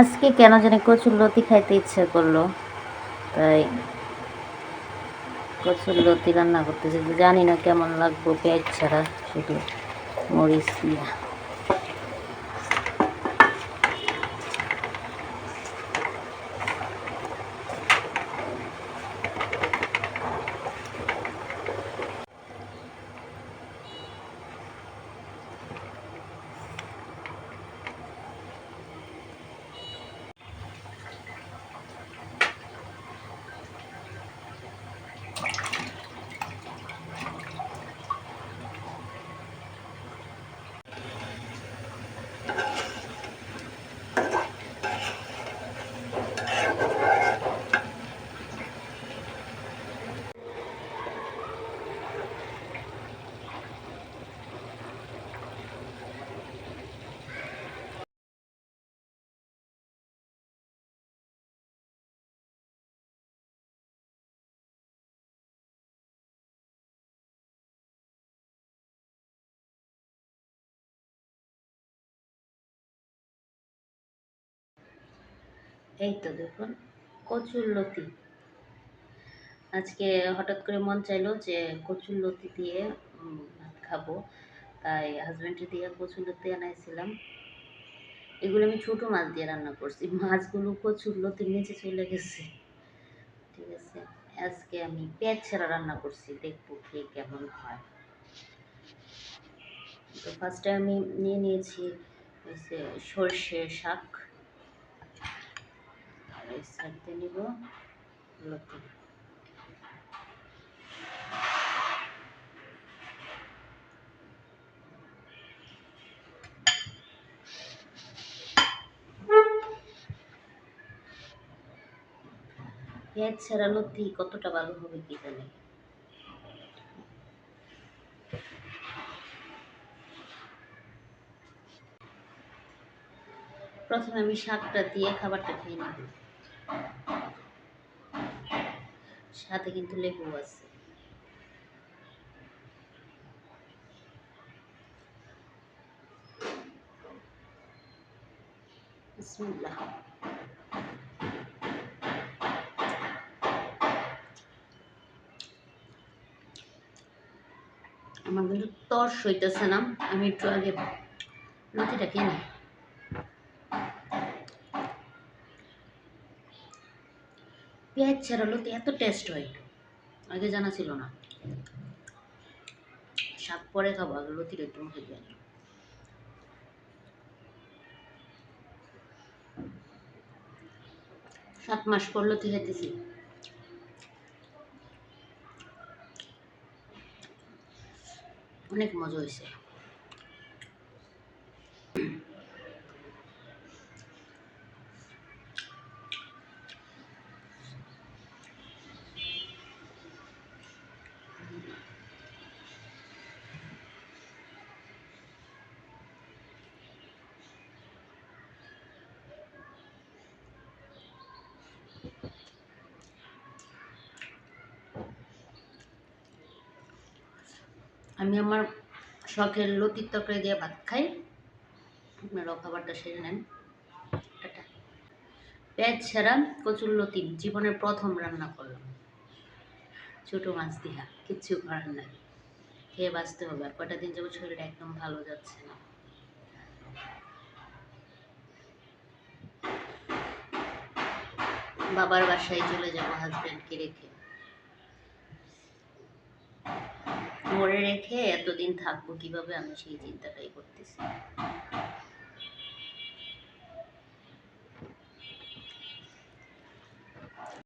আজকে কেন জানি কচুর লতি খাইতে ইচ্ছা করল। তাই কচুর লতি রান্না করতেছি, জানি না কেমন লাগবো পেঁয়াজ ছাড়া, শুধু মরিচ দিয়া। এই তো দেখুন, কচুর লতি। আজকে হঠাৎ করে মন চাইলো যে কচুর লতি দিয়ে ভাত খাব। তাই হাজব্যান্ডের দিয়ে কচুর লতি আনাইছিলাম। এগুলো আমি ছোটো মাছ দিয়ে রান্না করছি। মাছগুলো কচুর লতির নিচে চলে গেছে। ঠিক আছে, আজকে আমি পেঁয়াজ ছাড়া রান্না করছি। দেখব কে কেমন হয়। তো ফার্স্টে আমি নিয়ে নিয়েছি সর্ষে শাক। এই সাইডে নিব লতি পেঁয়াজ ছাড়া লতি কতটা ভালো হবে কি জানি। প্রথমে আমি শাকটা দিয়ে খাবারটা খেয়ে নিব সাথে কিন্তু লেবু আছে। বিসমিল্লাহ। আমার কিন্তু তর্স হইতেছে না, আমি একটু আগে লতিটা খেয়ে পেঁয়াজ ছাড়া লতি এত টেস্ট হয়। আগে জানা ছিল না। শাক পরে খাব, আগে লতিটা একটু মুখে দিয়ে সাত মাস পর লতি খাইতেছি। অনেক মজা হয়েছে। আমি আমার শখের লতির তরকারি দিয়ে ভাত খাই। আপনারাও খাবারটা সেরে নেন। পেঁয়াজ ছাড়া কচুর লতি জীবনের প্রথম রান্না করলাম। ছোটো মাছ দিয়া, কিচ্ছু করার নাই। খেয়ে বাঁচতে হবে আর কটা দিন যাব শরীরটা একদম ভালো যাচ্ছে না। বাবার বাসায় চলে যাব হাজব্যান্ডকে রেখে। মরে রেখে এতদিন থাকব কীভাবে আমি সেই চিন্তাটাই করতেছি।